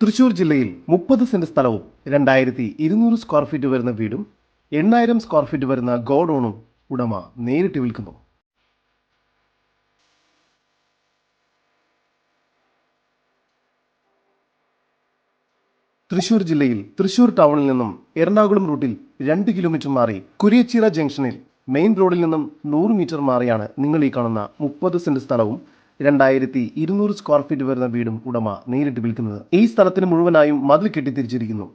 തൃശൂർ ജില്ലയിൽ മുപ്പത് സെന്റ് സ്ഥലവും രണ്ടായിരത്തി ഇരുന്നൂറ് സ്ക്വയർ ഫീറ്റ് വരുന്ന വീടും എണ്ണായിരം സ്ക്വയർ ഫീറ്റ് വരുന്ന ഗോഡൌണും ഉടമ നേരിട്ട് വിൽക്കുന്നു. തൃശൂർ ജില്ലയിൽ തൃശൂർ ടൗണിൽ നിന്നും എറണാകുളം റൂട്ടിൽ രണ്ട് കിലോമീറ്റർ മാറി കുരിയച്ചിറ ജംഗ്ഷനിൽ മെയിൻ റോഡിൽ നിന്നും നൂറ് മീറ്റർ മാറിയാണ് നിങ്ങൾ ഈ കാണുന്ന മുപ്പത് സെന്റ് സ്ഥലവും രണ്ടായിരത്തി ഇരുന്നൂറ് സ്ക്വയർ ഫീറ്റ് വരുന്ന വീടും ഉടമ നേരിട്ട് വിൽക്കുന്നത്. ഈ സ്ഥലത്തിന് മുഴുവനായും മതിൽ കെട്ടിത്തിരിച്ചിരിക്കുന്നു.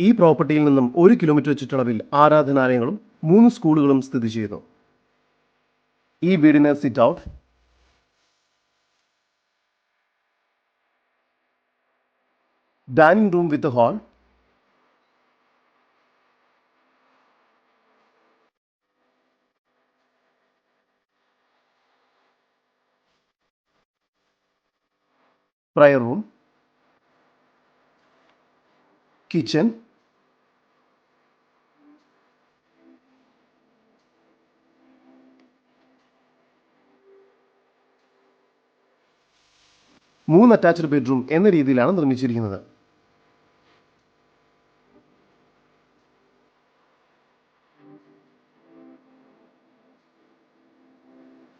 ഈ പ്രോപ്പർട്ടിയിൽ നിന്നും ഒരു കിലോമീറ്റർ ചുറ്റളവിൽ ആരാധനാലയങ്ങളും മൂന്ന് സ്കൂളുകളും സ്ഥിതി ചെയ്യുന്നു. ഈ വീടിന് sit out dining room with hall prayer room kitchen, മൂന്ന് അറ്റാച്ച്ഡ് ബെഡ്റൂം എന്ന രീതിയിലാണ് നിർമ്മിച്ചിരിക്കുന്നത്.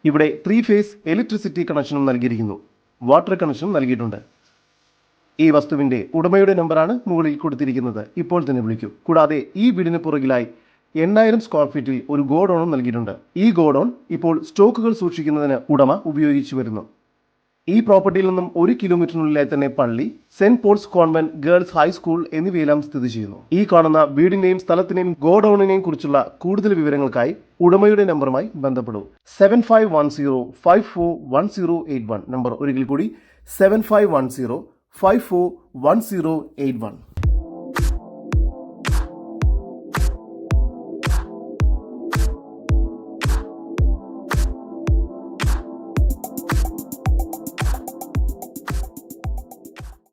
ഇവിടെ ത്രീ ഫേസ് ഇലക്ട്രിസിറ്റി കണക്ഷനും നൽകിയിരിക്കുന്നു. വാട്ടർ കണക്ഷൻ നൽകിയിട്ടുണ്ട്. ഈ വസ്തുവിന്റെ ഉടമയുടെ നമ്പറാണ് മുകളിൽ കൊടുത്തിരിക്കുന്നത്. ഇപ്പോൾ തന്നെ വിളിക്കൂ. കൂടാതെ ഈ വീടിന് പുറകിലായി എണ്ണായിരം സ്ക്വയർ ഫീറ്റിൽ ഒരു ഗോഡൌണും നൽകിയിട്ടുണ്ട്. ഈ ഗോഡൗൺ ഇപ്പോൾ സ്റ്റോക്കുകൾ സൂക്ഷിക്കുന്നതിന് ഉടമ ഉപയോഗിച്ചു വരുന്നു. ഈ പ്രോപ്പർട്ടിയിൽ നിന്നും ഒരു കിലോമീറ്ററിനുള്ളിലായി തന്നെ പള്ളി Saint Paul's Convent Girls High School എന്നിവയെല്ലാം സ്ഥിതി ചെയ്യുന്നു. ഈ കാണുന്ന വീടിന്റെയും സ്ഥലത്തിന്റെയും ഗോഡൌണിനെയും കുറിച്ചുള്ള കൂടുതൽ വിവരങ്ങൾക്കായി ഉടമയുടെ നമ്പറുമായി ബന്ധപ്പെടൂ. Seven five one zero five four one zero eight one number ഒരിക്കൽ കൂടി seven five one zero five four one zero eight one